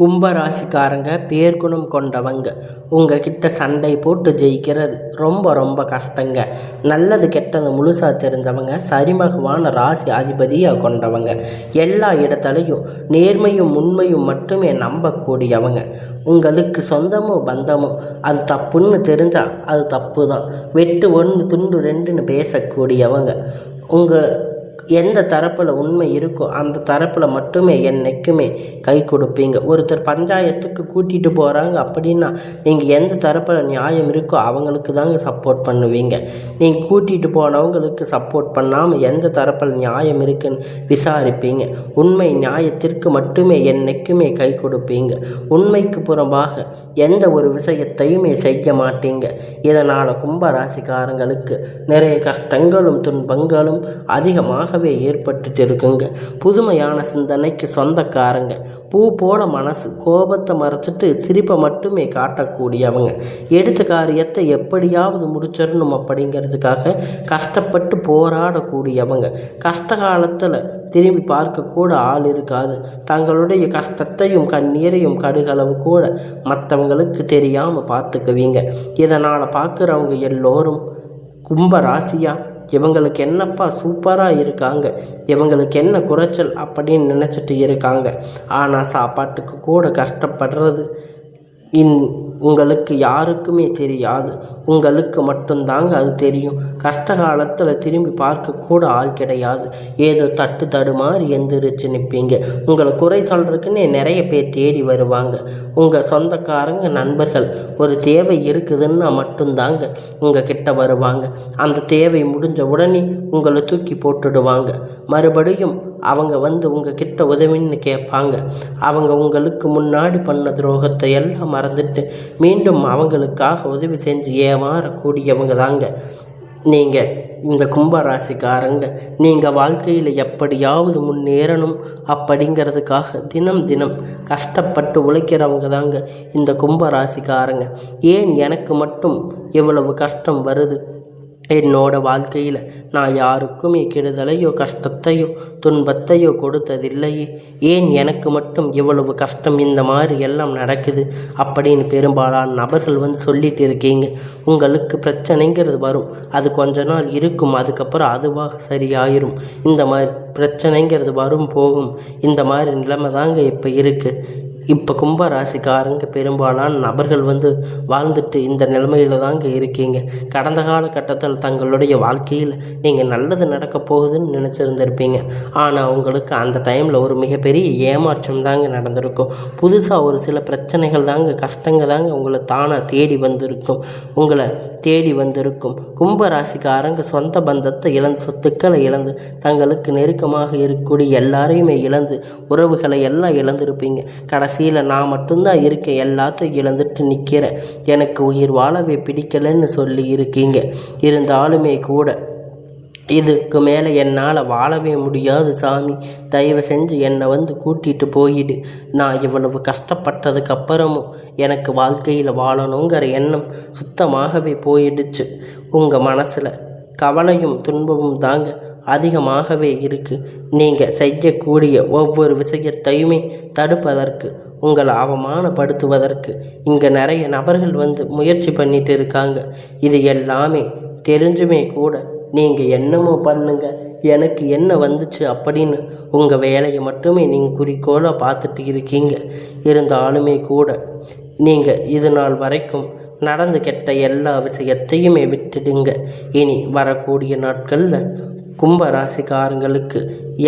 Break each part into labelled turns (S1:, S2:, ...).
S1: கும்பராசிக்காரங்க பேர்குணம் கொண்டவங்க. உங்கள் கிட்ட சண்டை போட்டு ஜெயிக்கிறது ரொம்ப ரொம்ப கஷ்டங்க. நல்லது கெட்டது முழுசாக தெரிஞ்சவங்க சரிமகமான ராசி அதிபதியாக கொண்டவங்க. எல்லா இடத்துலையும் நேர்மையும் உண்மையும் மட்டுமே நம்பக்கூடியவங்க. உங்களுக்கு சொந்தமோ பந்தமோ அது தப்புன்னு தெரிஞ்சால் அது தப்பு தான் வெட்டு ஒன்று துண்டு ரெண்டுன்னு பேசக்கூடியவங்க. உங்கள் எந்த தரப்பில் உண்மை இருக்கோ அந்த தரப்பில் மட்டுமே என்னைக்குமே கை கொடுப்பீங்க. ஒருத்தர் பஞ்சாயத்துக்கு கூட்டிகிட்டு போகிறாங்க அப்படின்னா நீங்கள் எந்த தரப்பில் நியாயம் இருக்கோ அவங்களுக்கு தாங்க சப்போர்ட் பண்ணுவீங்க. நீங்கள் கூட்டிகிட்டு போனவங்களுக்கு சப்போர்ட் பண்ணாமல் எந்த தரப்பில் நியாயம் இருக்குன்னு விசாரிப்பீங்க. உண்மை நியாயத்திற்கு மட்டுமே என்னைக்குமே கை கொடுப்பீங்க. உண்மைக்கு புறம்பாக எந்த ஒரு விஷயத்தையுமே செய்ய மாட்டீங்க. இதனால் கும்பராசிக்காரங்களுக்கு நிறைய கஷ்டங்களும் துன்பங்களும் அதிகமாக அதிகமாகவே ஏற்பட்டுட்டு இருக்குங்க புதுமையான சிந்தனைக்கு சொந்தக்காரங்க. பூ போல மனசு கோபத்தை மறைச்சிட்டு சிரிப்பை மட்டுமே காட்டக்கூடியவங்க. எடுத்த காரியத்தை எப்படியாவது முடிச்சிடணும் அப்படிங்கிறதுக்காக கஷ்டப்பட்டு போராடக்கூடியவங்க. கஷ்ட காலத்தில் திரும்பி பார்க்கக்கூட ஆள் இருக்காது. தங்களுடைய கஷ்டத்தையும் கண்ணீரையும் கடுகளவு கூட மற்றவங்களுக்கு தெரியாமல் பார்த்துக்குவீங்க. இதனால் பார்க்குறவங்க எல்லோரும் கும்ப ராசியாக இவங்களுக்கு என்னப்பா சூப்பராக இருக்காங்க? இவங்களுக்கு என்ன குறைச்சல் அப்படின்னு நினச்சிட்டு இருக்காங்க? ஆனால் சாப்பாட்டுக்கு கூட கஷ்டப்படுறது இன் உங்களுக்கு யாருக்குமே தெரியாது. உங்களுக்கு மட்டும்தாங்க அது தெரியும். கஷ்ட காலத்தில் திரும்பி பார்க்க கூட ஆள் கிடையாது. ஏதோ தட்டு தடுமாறி எந்திரிச்சு நிற்பீங்க உங்களை குறை சொல்கிறதுக்குன்னே நிறைய பேர் தேடி வருவாங்க. உங்கள் சொந்தக்காரங்க நண்பர்கள் ஒரு தேவை இருக்குதுன்னா மட்டும்தாங்க உங்கள் கிட்ட வருவாங்க. அந்த தேவை முடிஞ்ச உடனே உங்களை தூக்கி போட்டுடுவாங்க. மறுபடியும் அவங்க வந்து உங்ககிட்ட உதவின்னு கேட்பாங்க. அவங்க உங்களுக்கு முன்னாடி பண்ண துரோகத்தை எல்லாம் மறந்துட்டு மீண்டும் அவங்களுக்காக உதவி செஞ்சு ஏமாறக்கூடியவங்க தாங்க. நீங்கள் இந்த கும்பராசிக்காரங்க நீங்கள் வாழ்க்கையில் எப்படியாவது முன்னேறணும் அப்படிங்கிறதுக்காக தினம் தினம் கஷ்டப்பட்டு உழைக்கிறவங்க தாங்க இந்த கும்பராசிக்காரங்க. ஏன் எனக்கு மட்டும் இவ்வளவு கஷ்டம் வருது? என்னோட வாழ்க்கையில் நான் யாருக்குமே கெடுதலையோ கஷ்டத்தையோ துன்பத்தையோ கொடுத்ததில்லையே. ஏன் எனக்கு மட்டும் இவ்வளவு கஷ்டம் இந்த மாதிரி எல்லாம் நடக்குது அப்படின்னு பெரும்பாலான நபர்கள் வந்து சொல்லிட்டு இருக்கீங்க. உங்களுக்கு பிரச்சனைங்கிறது வரும். அது கொஞ்ச நாள் இருக்கும். அதுக்கப்புறம் அதுவாக சரியாயிரும். இந்த மாதிரி பிரச்சனைங்கிறது வரும் போகும். இந்த மாதிரி நிலைமை தாங்க இப்போ இருக்குது இப்போ கும்பராசிக்காரங்க பெரும்பாலான நபர்கள் வந்து வாழ்ந்துட்டு இந்த நிலைமையில் தாங்க இருக்கீங்க. கடந்த காலகட்டத்தில் தங்களுடைய வாழ்க்கையில் நீங்கள் நல்லது நடக்க போகுதுன்னு நினச்சிருந்திருப்பீங்க. ஆனால் உங்களுக்கு அந்த டைமில் ஒரு மிகப்பெரிய ஏமாற்றம் தாங்க நடந்திருக்கும். புதுசாக ஒரு சில பிரச்சனைகள் தாங்க கஷ்டங்க தாங்க உங்களை தானாக தேடி வந்திருக்கும். உங்களை தேடி வந்திருக்கும். கும்பராசிக்காரங்க சொந்த பந்தத்தை இழந்து சொத்துக்களை இழந்து தங்களுக்கு நெருக்கமாக இருக்கக்கூடிய எல்லாரையுமே இழந்து உறவுகளை எல்லாம் இழந்திருப்பீங்க. கடைசியில் நான் மட்டும்தான் இருக்க எல்லாத்தையும் இழந்துட்டு நிற்கிறேன் எனக்கு உயிர் வாழவே பிடிக்கலைன்னு சொல்லி இருக்கீங்க. இருந்தாலுமே கூட இதுக்கு மேலே என்னால் வாழவே முடியாது சாமி. தயவு செஞ்சு என்னை வந்து கூட்டிகிட்டு போயிடு. நான் இவ்வளவு கஷ்டப்பட்டதுக்கு அப்புறமும் எனக்கு வாழ்க்கையில் வாழணுங்கிற எண்ணம் சுத்தமாகவே போயிடுச்சு. உங்கள் மனசில் கவலையும் துன்பமும் தாங்க அதிகமாகவே இருக்குது நீங்கள் செய்யக்கூடிய ஒவ்வொரு விஷயத்தையுமே தடுப்பதற்கு உங்களை அவமானப்படுத்துவதற்கு இங்கே நிறைய நபர்கள் வந்து முயற்சி பண்ணிட்டு இருக்காங்க. இது எல்லாமே தெரிஞ்சுமே கூட நீங்கள் என்னமோ பண்ணுங்க. எனக்கு என்ன வந்துச்சு அப்படின்னு உங்கள் வேலையை மட்டுமே நீங்கள் குறிக்கோளாக பார்த்துட்டு இருக்கீங்க. இருந்தாலுமே கூட நீங்கள் இது நாள் வரைக்கும் நடந்து கெட்ட எல்லா விஷயத்தையுமே விட்டுடுங்க. இனி வரக்கூடிய நாட்களில் கும்ப ராசிக்காரங்களுக்கு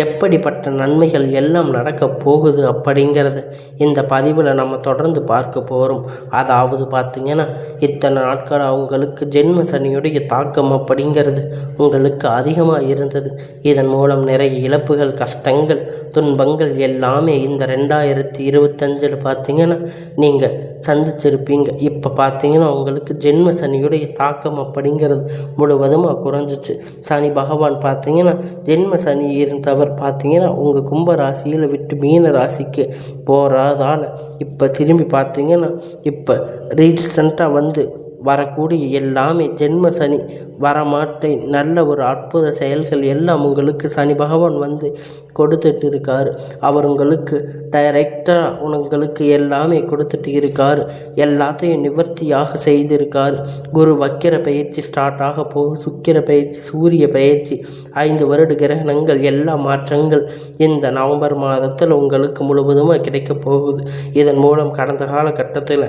S1: எப்படிப்பட்ட நன்மைகள் எல்லாம் நடக்க போகுது அப்படிங்கிறத இந்த பதிவில் நம்ம தொடர்ந்து பார்க்க போகிறோம் அதாவது பார்த்திங்கன்னா இத்தனை நாட்கள் அவங்களுக்கு ஜென்ம சனியுடைய தாக்கம் அப்படிங்கிறது உங்களுக்கு அதிகமாக இருந்தது. இதன் மூலம் நிறைய இழப்புகள் கஷ்டங்கள் துன்பங்கள் எல்லாமே இந்த ரெண்டாயிரத்தி இருபத்தஞ்சில் பார்த்தீங்கன்னா நீங்கள் சந்திச்சிருப்பீங்க. இப்போ பார்த்தீங்கன்னா உங்களுக்கு ஜென்ம சனியுடைய தாக்கம் அப்படிங்கிறது முழுவதுமாக குறைஞ்சிச்சு. சனி பகவான் பார்த்து பார்த்தீங்கன்னா ஜென்ம சனி இருந்தவர் பார்த்தீங்கன்னா உங்கள் கும்ப ராசியில் விட்டு மீன ராசிக்கு போகிறதால இப்போ திரும்பி பார்த்தீங்கன்னா இப்போ ரீசெண்டாக வந்து வரக்கூடிய எல்லாமே ஜென்ம சனி. வரமாட்டேன் நல்ல ஒரு அற்புத செயல்கள் எல்லாம் உங்களுக்கு சனி பகவான் வந்து கொடுத்துட்டு இருக்காரு. அவர் உங்களுக்கு டைரக்டாக உங்களுக்கு எல்லாமே கொடுத்துட்டு இருக்கார். எல்லாத்தையும் நிவர்த்தியாக செய்திருக்கார். குரு வக்கிர பயிற்சி ஸ்டார்ட் ஆக போகும் சுக்கிர பயிற்சி சூரிய பயிற்சி ஐந்து வருட கிரகணங்கள் எல்லா மாற்றங்கள் இந்த நவம்பர் மாதத்தில் உங்களுக்கு முழுவதுமாக கிடைக்கப் போகுது. இதன் மூலம் கடந்த காலகட்டத்தில்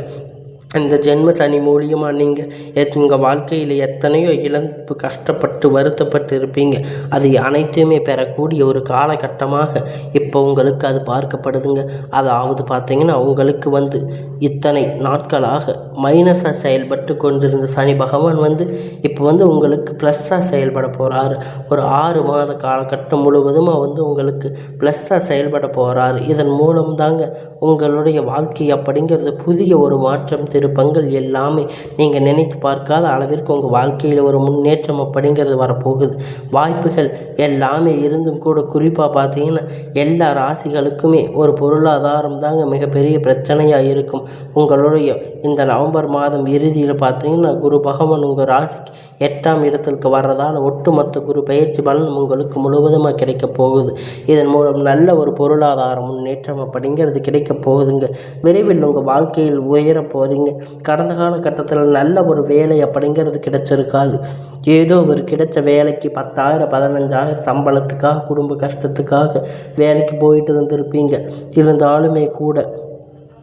S1: இந்த ஜென்ம சனி மூலியமாக நீங்கள் எத் உங்கள் வாழ்க்கையில் எத்தனையோ இழப்பு கஷ்டப்பட்டு வருத்தப்பட்டு இருப்பீங்க அது அனைத்தையுமே பெறக்கூடிய ஒரு காலகட்டமாக இப்போ உங்களுக்கு அது பார்க்கப்படுதுங்க. அதாவது பார்த்தீங்கன்னா உங்களுக்கு வந்து இத்தனை நாட்களாக மைனஸாக செயல்பட்டு கொண்டிருந்த சனி பகவான் வந்து இப்போ வந்து உங்களுக்கு ப்ளஸ்ஸாக செயல்பட போகிறாரு ஒரு ஆறு மாத காலகட்டம் முழுவதுமாக வந்து உங்களுக்கு ப்ளஸ்ஸாக செயல்பட போகிறாரு இதன் மூலம் தாங்க உங்களுடைய வாழ்க்கை அப்படிங்கிறது புதிய ஒரு மாற்றம் திருப்பங்கள் எல்லாமே நீங்கள் நினைத்து பார்க்காத அளவிற்கு உங்கள் வாழ்க்கையில் ஒரு முன்னேற்றம் அப்படிங்கிறது வரப்போகுது. வாய்ப்புகள் எல்லாமே இருந்தும் கூட குறிப்பாக பார்த்தீங்கன்னா எல்லா ராசிகளுக்குமே ஒரு பொருளாதாரம் தாங்க மிகப்பெரிய பிரச்சனையாக இருக்கும். உங்களுடைய இந்த நவம்பர் மாதம் இறுதியில் பார்த்தீங்கன்னா குரு பகவான் உங்கள் ராசிக்கு எட்டாம் இடத்திற்கு வர்றதால் ஒட்டுமொத்த குரு பயிற்சி பலன் உங்களுக்கு முழுவதுமாக கிடைக்க போகுது. இதன் மூலம் நல்ல ஒரு பொருளாதார முன்னேற்றம் அப்படிங்கிறது கிடைக்க போகுதுங்க. விரைவில் உங்கள் வாழ்க்கையில் உயர போகிறீங்க கடந்த காலகட்டத்தில் நல்ல ஒரு வேலை அப்படிங்கிறது கிடைச்சிருக்காது. ஏதோ ஒரு கிடைச்ச வேலைக்கு பத்தாயிரம் பதினஞ்சாயிரம் சம்பளத்துக்காக குடும்ப கஷ்டத்துக்காக வேலைக்கு போயிட்டு இருந்திருப்பீங்க. இருந்தாலுமே கூட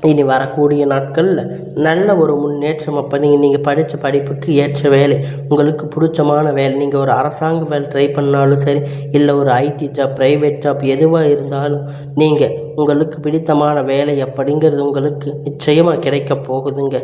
S1: இனி வரக்கூடிய நாட்களில் நல்ல ஒரு முன்னேற்றம் அப்போ நீங்கள் நீங்கள் படித்த படிப்புக்கு ஏற்ற வேலை. உங்களுக்கு பிடிச்சமான வேலை. நீங்கள் ஒரு அரசாங்க வேலை ட்ரை பண்ணாலும் சரி இல்லை ஒரு ஐடி ஜாப் ப்ரைவேட் ஜாப் எதுவாக இருந்தாலும் நீங்கள் உங்களுக்கு பிடித்தமான வேலை அப்படிங்கிறது உங்களுக்கு நிச்சயமாக கிடைக்க போகுதுங்க.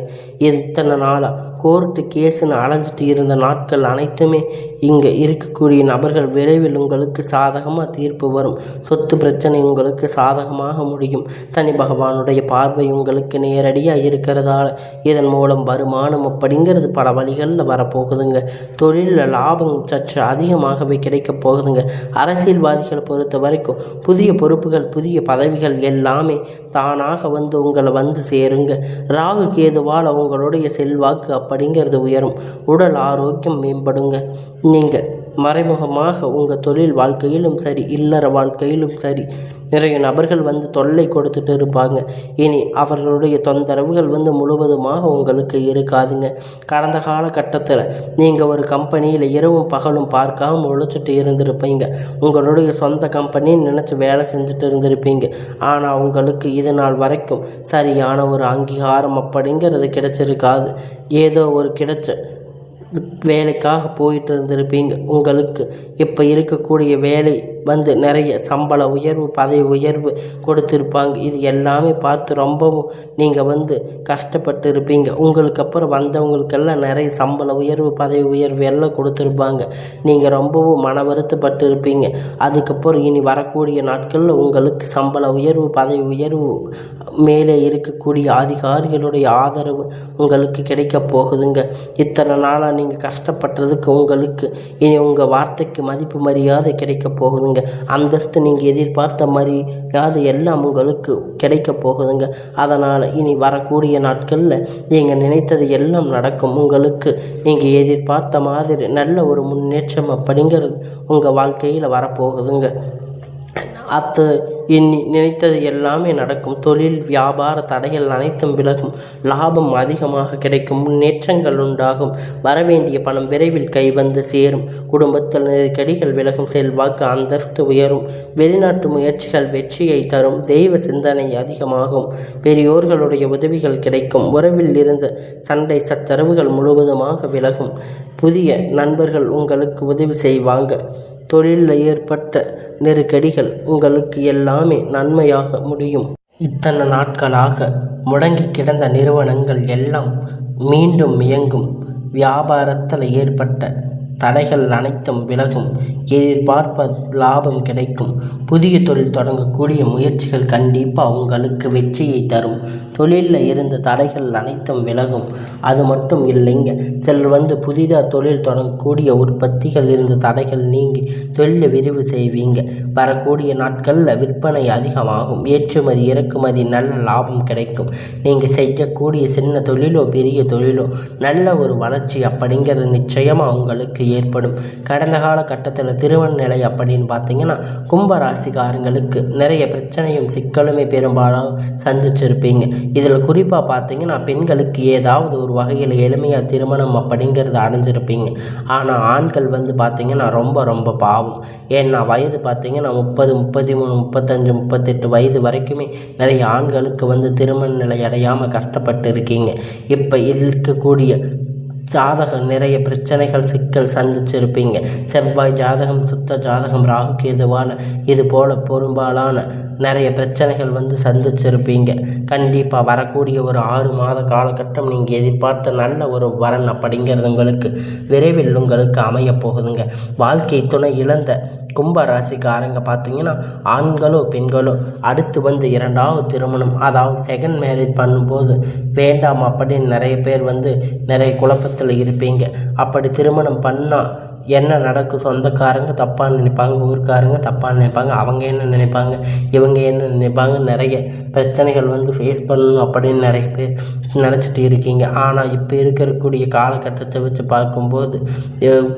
S1: இது இத்தனை நாளாக கோர்ட்டு கேஸுன்னு அலைஞ்சிட்டு இருந்த நாட்கள் அனைத்துமே இங்கே இருக்கக்கூடிய நபர்கள் விரைவில் உங்களுக்கு சாதகமாக தீர்ப்பு வரும். சொத்து பிரச்சனை உங்களுக்கு சாதகமாக முடியும். சனி பகவானுடைய பார்வை உங்களுக்கு நேரடியாக இருக்கிறதால இதன் மூலம் வருமானம் அப்படிங்கிறது பல வழிகளில் வரப்போகுதுங்க. தொழிலில் லாபம் சற்று அதிகமாகவே கிடைக்க போகுதுங்க. அரசியல்வாதிகளை பொறுத்த வரைக்கும் புதிய பொறுப்புகள் புதிய பதவிகள் எல்லாமே தானாக வந்து உங்களை வந்து சேருங்க. ராகு கேதுவால் உங்களுடைய செல்வாக்கு அப்படிங்கிறது உயரும். உடல் ஆரோக்கியம் மேம்படுங்க. நீங்கள் மறைமுகமாக உங்கள் தொழில் வாழ்க்கையிலும் சரி இல்லற வாழ்க்கையிலும் சரி நிறைய நபர்கள் வந்து தொல்லை கொடுத்துட்டு இருப்பாங்க. இனி அவர்களுடைய தொந்தரவுகள் வந்து முழுவதுமாக உங்களுக்கு இருக்காதுங்க. கடந்த காலகட்டத்தில் நீங்கள் ஒரு கம்பெனியில் இரவும் பகலும் பார்க்காம உழைச்சிட்டு இருந்திருப்பீங்க. உங்களுடைய சொந்த கம்பெனின்னு நினச்சி வேலை செஞ்சுட்டு இருந்திருப்பீங்க. ஆனால் உங்களுக்கு இது நாள் வரைக்கும் சரியான ஒரு அங்கீகாரம் அப்படிங்கிறது கிடைச்சிருக்காது. ஏதோ ஒரு கிடைச்ச வேலைக்காக போயிட்டு இருந்திருப்பீங்க உங்களுக்கு இப்போ இருக்கக்கூடிய வேலை வந்து நிறைய சம்பள உயர்வு பதவி உயர்வு கொடுத்துருப்பாங்க. இது எல்லாமே பார்த்து ரொம்பவும் நீங்கள் வந்து கஷ்டப்பட்டு இருப்பீங்க. உங்களுக்கு அப்புறம் வந்தவங்களுக்கெல்லாம் நிறைய சம்பள உயர்வு பதவி உயர்வு எல்லாம் கொடுத்துருப்பாங்க. நீங்கள் ரொம்பவும் மன வருத்தப்பட்டு இருப்பீங்க. அதுக்கப்புறம் இனி வரக்கூடிய நாட்களில் உங்களுக்கு சம்பள உயர்வு பதவி உயர்வு மேலே இருக்கக்கூடிய அதிகாரிகளுடைய ஆதரவு உங்களுக்கு கிடைக்க போகுதுங்க. இத்தனை நாளாக நீங்கள் கஷ்டப்பட்டதுக்கு உங்களுக்கு. இனி உங்கள் வார்த்தைக்கு மதிப்பு மரியாதை கிடைக்க போகுதுங்க. அந்தஸ்து நீங்கள் எதிர்பார்த்த மரியாதை எல்லாம் உங்களுக்கு கிடைக்க போகுதுங்க. அதனால் இனி வரக்கூடிய நாட்களில் நீங்கள் நினைத்தது எல்லாம் நடக்கும். உங்களுக்கு நீங்கள் எதிர்பார்த்த மாதிரி நல்ல ஒரு முன்னேற்றம் அப்படிங்கிறது உங்கள் வாழ்க்கையில் வரப்போகுதுங்க. அத்து எண்ணி நினைத்தது எல்லாமே நடக்கும். தொழில் வியாபார தடைகள் அனைத்தும் விலகும். லாபம் அதிகமாக கிடைக்கும். முன்னேற்றங்கள் உண்டாகும். வரவேண்டிய பணம் விரைவில் கைவந்து சேரும். குடும்பத்தில் நெருக்கடிகள் விலகும். செல்வாக்கு அந்தஸ்து உயரும். வெளிநாட்டு முயற்சிகள் வெற்றியை தரும். தெய்வ சிந்தனை அதிகமாகும். பெரியோர்களுடைய உதவிகள் கிடைக்கும். உறவில் இருந்த சண்டை சச்சரவுகள் முழுவதுமாக விலகும். புதிய நண்பர்கள் உங்களுக்கு உதவி செய்வாங்க. தொழிலில் ஏற்பட்ட நெருக்கடிகள் உங்களுக்கு எல்லாமே நன்மையாக முடியும். இத்தனை நாட்களாக முடங்கி கிடந்த நிறுவனங்கள் எல்லாம் மீண்டும் இயங்கும். வியாபாரத்தில் ஏற்பட்ட தடைகள் அனைத்தும் விலகும். எதிர்பார்ப்ப லாபம் கிடைக்கும். புதிய தொழில் தொடங்கக்கூடிய முயற்சிகள் கண்டிப்பாக உங்களுக்கு வெற்றியை தரும். தொழிலில் இருந்த தடைகள் அனைத்தும் விலகும். அது மட்டும் இல்லைங்க சிலர் வந்து புதிதாக தொழில் தொடங்கக்கூடிய உற்பத்திகள் இருந்த தடைகள் நீங்கி தொழிலை விரிவு செய்வீங்க. வரக்கூடிய நாட்களில் விற்பனை அதிகமாகும். ஏற்றுமதி இறக்குமதி நல்ல லாபம் கிடைக்கும். நீங்கள் செய்யக்கூடிய சின்ன தொழிலோ பெரிய தொழிலோ நல்ல ஒரு வளர்ச்சி அப்படிங்கிறது நிச்சயமாக உங்களுக்கு ஏற்படும். கடந்த காலகட்டத்தில் திருமண நிலை அப்படின்னு பார்த்தீங்கன்னா கும்பராசிக்காரங்களுக்கு நிறைய பிரச்சனையும் சிக்கலுமே பெரும்பாலும் சந்திச்சிருப்பீங்க. இதில் குறிப்பாக பார்த்தீங்கன்னா பெண்களுக்கு ஏதாவது ஒரு வகையில் எளிமையாக திருமணம் அப்படிங்கிறது அடைஞ்சிருப்பீங்க. ஆனால் ஆண்கள் வந்து பார்த்தீங்கன்னா ரொம்ப ரொம்ப பாவம். ஏன்னா வயது பார்த்தீங்கன்னா முப்பது முப்பத்தி மூணு முப்பத்தஞ்சு முப்பத்தெட்டு வயது வரைக்குமே நிறைய ஆண்களுக்கு வந்து திருமண நிலை அடையாமல் கஷ்டப்பட்டு இருக்கீங்க. இப்போ இருக்கக்கூடிய ஜாதகம் நிறைய பிரச்சனைகள் சிக்கல் சந்திச்சிருப்பீங்க. செவ்வாய் ஜாதகம் சுத்த ஜாதகம் ராகு கேதுவால் இது போல் பெரும்பாலான நிறைய பிரச்சனைகள் வந்து சந்திச்சிருப்பீங்க. கண்டிப்பாக வரக்கூடிய ஒரு ஆறு மாத காலகட்டம் நீங்கள் எதிர்பார்த்த நல்ல ஒரு வரன் அப்படிங்கிறது உங்களுக்கு விரைவில் உங்களுக்கு அமைய போகுதுங்க. வாழ்க்கை துணை இழந்த கும்ப ராசிக்காரங்க பார்த்தீங்கன்னா ஆண்களோ பெண்களோ அடுத்து வந்து இரண்டாவது திருமணம் அதாவது செகண்ட் மேரேஜ் பண்ணும்போது வேண்டாம் அப்படின்னு நிறைய பேர் வந்து நிறைய குழப்பத்தில் இருப்பீங்க. அப்படி திருமணம் பண்ணால் என்ன நடக்கும் சொந்தக்காரங்க தப்பாக நினைப்பாங்க ஊருக்காரங்க தப்பாக நினைப்பாங்க அவங்க என்ன நினைப்பாங்க இவங்க என்ன நினைப்பாங்க நிறைய பிரச்சனைகள் வந்து ஃபேஸ் பண்ணணும் அப்படின்னு நிறைய பேர் நினச்சிட்டு இருக்கீங்க. ஆனால் இப்போ இருக்கக்கூடிய காலகட்டத்தை வச்சு பார்க்கும்போது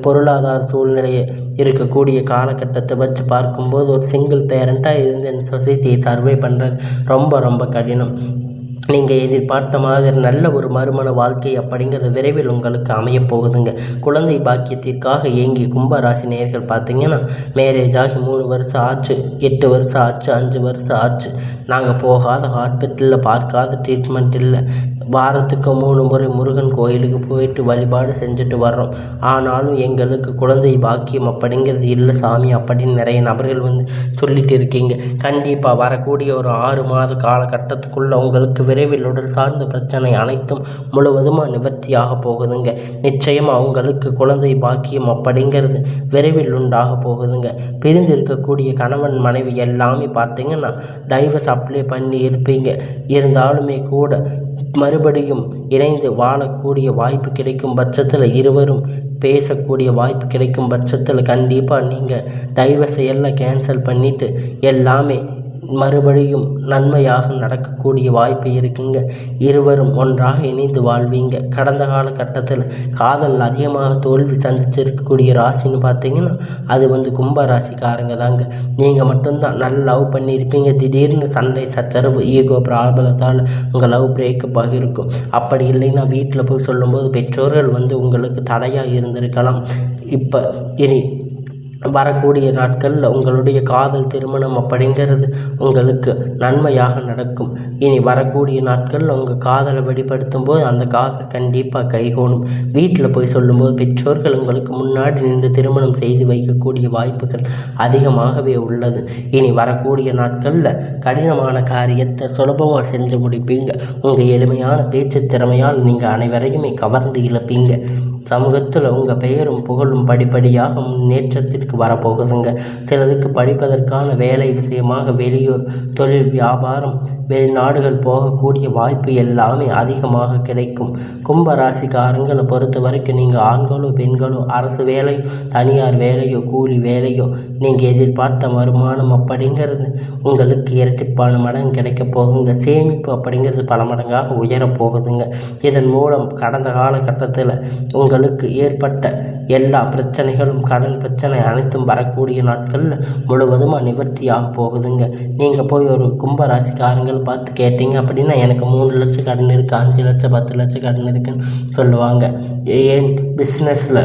S1: பொருளாதார சூழ்நிலையை இருக்கக்கூடிய காலகட்டத்தை வச்சு பார்க்கும்போது ஒரு சிங்கிள் பேரண்ட்டாக இருந்து இந்த சொசைட்டியை சர்வே பண்ணுறது ரொம்ப ரொம்ப கடினம். நீங்கள் எதிர்பார்த்த மாதிரி நல்ல ஒரு மறுமண வாழ்க்கை அப்படிங்கிறது விரைவில் உங்களுக்கு அமையப்போகுதுங்க குழந்தை பாக்கியத்திற்காக ஏங்கி கும்பராசி நேயர்கள் பார்த்தீங்கன்னா மேரேஜ் ஆகி மூணு வருஷம் ஆச்சு எட்டு வருஷம் ஆச்சு அஞ்சு வருஷம் ஆச்சு. நாங்கள் போகாத ஹாஸ்பிட்டலில் பார்க்காத ட்ரீட்மெண்ட் இல்லை. வாரத்துக்கு மூணு முறை முருகன் கோயிலுக்கு போயிட்டு வழிபாடு செஞ்சுட்டு வர்றோம். ஆனாலும் எங்களுக்கு குழந்தை பாக்கியம் அப்படிங்கிறது இல்லை சாமி அப்படின்னு நிறைய நபர்கள் வந்து சொல்லிட்டு இருக்கீங்க. கண்டிப்பாக வரக்கூடிய ஒரு ஆறு மாத காலகட்டத்துக்குள்ளே உங்களுக்கு விரைவில் உடல் சார்ந்த பிரச்சனை அனைத்தும் முழுவதுமாக நிவர்த்தியாக போகுதுங்க. நிச்சயமாக உங்களுக்கு குழந்தை பாக்கியம் அப்படிங்கிறது விரைவில் உண்டாக போகுதுங்க. பிரிந்து இருக்கக்கூடிய கணவன் மனைவி எல்லாமே பார்த்தீங்கன்னா டைவர்ஸ் அப்ளை பண்ணி இருப்பீங்க. இருந்தாலுமே கூட மறுபடியும் இணைந்து வாழக்கூடிய வாய்ப்பு கிடைக்கும் பட்சத்தில் இருவரும் பேசக்கூடிய வாய்ப்பு கிடைக்கும் பட்சத்தில் கண்டிப்பாக நீங்கள் டைவர்ஸை எல்லாம் கேன்சல் பண்ணிவிட்டு எல்லாமே மறுபடியும் நன்மையாக நடக்கக்கூடிய வாய்ப்பு இருக்குங்க. இருவரும் ஒன்றாக இணைந்து வாழ்வீங்க. கடந்த காலகட்டத்தில் காதல் அதிகமாக தோல்வி சந்திச்சிருக்கக்கூடிய ராசின்னு பார்த்தீங்கன்னா அது வந்து கும்ப ராசிக்காரங்க தாங்க. நீங்கள் மட்டும்தான் நல்ல லவ் பண்ணியிருப்பீங்க. திடீர்னு சண்டை சச்சரவு ஈகோ ப்ராப்ளத்தால் உங்கள் லவ் பிரேக்கப் ஆகியிருக்கும். அப்படி இல்லைன்னா வீட்டில் போய் சொல்லும்போது பெற்றோர்கள் வந்து உங்களுக்கு தடையாக இருந்திருக்கலாம். இப்போ இனி வரக்கூடிய நாட்களில் உங்களுடைய காதல் திருமணம் அப்படிங்கிறது உங்களுக்கு நன்மையாக நடக்கும். இனி வரக்கூடிய நாட்களில் உங்கள் காதலை வெளிப்படுத்தும் போது அந்த காதல் கண்டிப்பாக கைகோணும். வீட்டில் போய் சொல்லும்போது பெற்றோர்கள் உங்களுக்கு முன்னாடி நின்று திருமணம் செய்து வைக்கக்கூடிய வாய்ப்புகள் அதிகமாகவே உள்ளது. இனி வரக்கூடிய நாட்களில் கடினமான காரியத்தை சுலபமாக செஞ்சு முடிப்பீங்க. உங்கள் எளிமையான பேச்சு திறமையால் நீங்கள் அனைவரையுமே கவர்ந்து இழப்பீங்க. சமூகத்தில் உங்கள் பெயரும் புகழும் படிப்படியாக முன்னேற்றத்திற்கு வரப்போகுதுங்க. சிலருக்கு படிப்பதற்கான வேலை விஷயமாக வெளியூர் தொழில் வியாபாரம் வெளிநாடுகள் போகக்கூடிய வாய்ப்பு எல்லாமே அதிகமாக கிடைக்கும். கும்ப ராசிக்காரங்களை பொறுத்த வரைக்கும் நீங்கள் ஆண்களோ பெண்களோ அரசு வேலையோ தனியார் வேலையோ கூலி வேலையோ நீங்கள் எதிர்பார்த்த வருமானம் அப்படிங்கிறது உங்களுக்கு இரட்டிப்பான மடங்கு கிடைக்க போகுங்க சேமிப்பு அப்படிங்கிறது பல மடங்காக உயரப் போகுதுங்க. இதன் மூலம் கடந்த காலகட்டத்தில் உங்கள் உங்களுக்கு ஏற்பட்ட எல்லா பிரச்சனைகளும் கடன் பிரச்சனை அனைத்தும் வரக்கூடிய நாட்களில் முழுவதுமாக நிவர்த்தியாக போகுதுங்க. நீங்கள் போய் ஒரு கும்ப ராசிக்காரங்கள் பார்த்து கேட்டீங்க அப்படின்னா எனக்கு மூணு லட்சம் கடன் இருக்குது அஞ்சு லட்சம் பத்து லட்சம் கடன் இருக்குன்னு சொல்லுவாங்க. ஏன்? பிஸ்னஸில்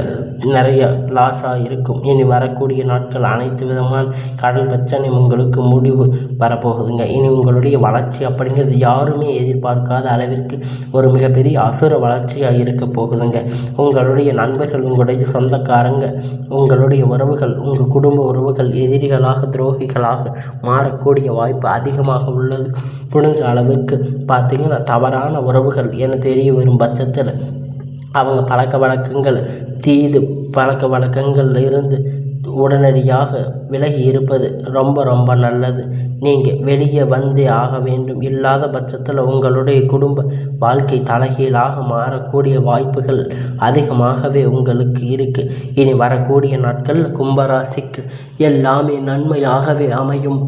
S1: நிறைய லாஸாக இருக்கும். இனி வரக்கூடிய நாட்கள் அனைத்து விதமான கடன் பிரச்சனை உங்களுக்கு முடிவு வரப்போகுதுங்க. இனி உங்களுடைய வளர்ச்சி அப்படிங்கிறது யாருமே எதிர்பார்க்காத அளவிற்கு ஒரு மிகப்பெரிய அசுர வளர்ச்சியாக இருக்க போகுதுங்க. உங்களுடைய நண்பர்கள் உங்களுடைய சொந்தக்காரங்க உங்களுடைய உறவுகள் உங்கள் குடும்ப உறவுகள் எதிரிகளாக துரோகிகளாக மாறக்கூடிய வாய்ப்பு அதிகமாக உள்ளது. முடிஞ்ச அளவுக்கு பார்த்தீங்கன்னா தவறான உறவுகள் என தெரிய வரும் பட்சத்தில் அவங்க பழக்க வழக்கங்கள் தீது பழக்க வழக்கங்களில் இருந்து உடனடியாக விலகி இருப்பது ரொம்ப ரொம்ப நல்லது. நீங்கள் வெளியே வந்தே ஆக வேண்டும். இல்லாத பட்சத்தில் உங்களுடைய குடும்ப வாழ்க்கை தலைகீழாக மாறக்கூடிய வாய்ப்புகள் அதிகமாகவே உங்களுக்கு இருக்குது இனி வரக்கூடிய நாட்களில் கும்பராசிக்கு எல்லாமே நன்மையாகவே அமையும்.